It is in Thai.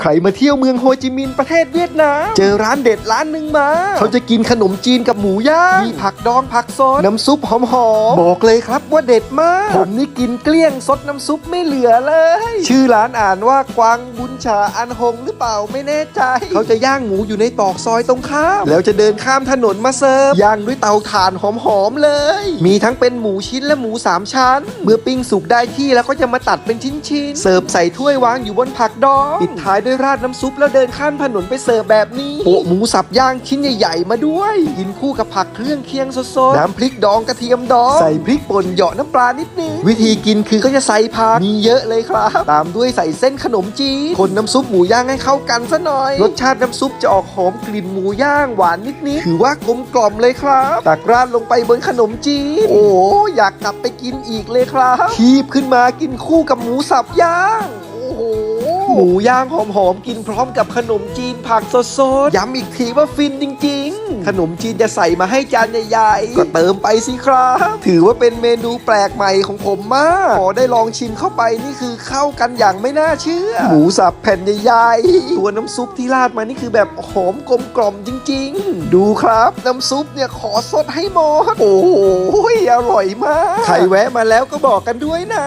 ใครมาเที่ยวเมืองโฮจิมินห์ประเทศเวียดนาม เจอร้านเด็ดร้านหนึ่งมา เขาจะกินขนมจีนกับหมูย่าง มีผักดองผักสดน้ำซุปหอมๆ บอกเลยครับว่าเด็ดมาก ผมนี่กินเกลี้ยงซดน้ำซุปไม่เหลือเลย ชื่อร้านอ่านว่ากวางบุญชาอันหงหรือเปล่าไม่แน่ใจ เขาจะย่างหมูอยู่ในตอกซอยตรงข้าม แล้วจะเดินข้ามถนนมาเสิร์ฟ ย่างด้วยเตาถ่านหอมๆเลย มีทั้งเป็นหมูชิ้นและหมูสามชั้น เมื่อปิ้งสุกได้ที่แล้วก็จะมาตัดเป็นชิ้นๆ เสิร์ฟใส่ถ้วยวางอยู่บนผักดอง ปิดท้ายด้วยราดน้ำซุปแล้วเดินข้ามถนนไปเสิร์ฟแบบนี้โปะหมูสับย่างชิ้นใหญ่ ๆ มาด้วย กินคู่กับผักเครื่องเคียงสดๆ น้ำพริกดองกระเทียมดอง ใส่พริกป่นเหยาะน้ำปลานิดนึง วิธีกินคือก็จะใส่ผัก มีเยอะเลยครับ ตามด้วยใส่เส้นขนมจีนคนน้ำซุปหมูย่างให้เข้ากันซะหน่อย รสชาติน้ำซุปจะออกหอมกลิ่นหมูย่างหวานนิดๆถือว่ากลมกล่อมเลยครับตักราดลงไปบนขนมจีนโอ้อยากกลับไปกินอีกเลยครับคีบขึ้นมากินคู่กับหมูสับย่างโอ้โห หมูย่างหอมๆ กินพร้อมกับขนมจีนผักสดๆ ย้ำอีกทีว่าฟินจริง ๆ ขนมจีนจะใส่มาให้จานใหญ่ๆ ก็เติมไปสิครับ ถือว่าเป็นเมนูแปลกใหม่ของผมมาก พอได้ลองชิมเข้าไปนี่คือเข้ากันอย่างไม่น่าเชื่อ หมูสับแผ่นใหญ่ๆ ตัวน้ำซุปที่ราดมานี่คือแบบหอมกลมกล่อมจริง ๆ ดูครับ น้ำซุปเนี่ยขอสดให้หมดโอ้โหอร่อยมาก ใครแวะมาแล้วก็บอกกันด้วยนะ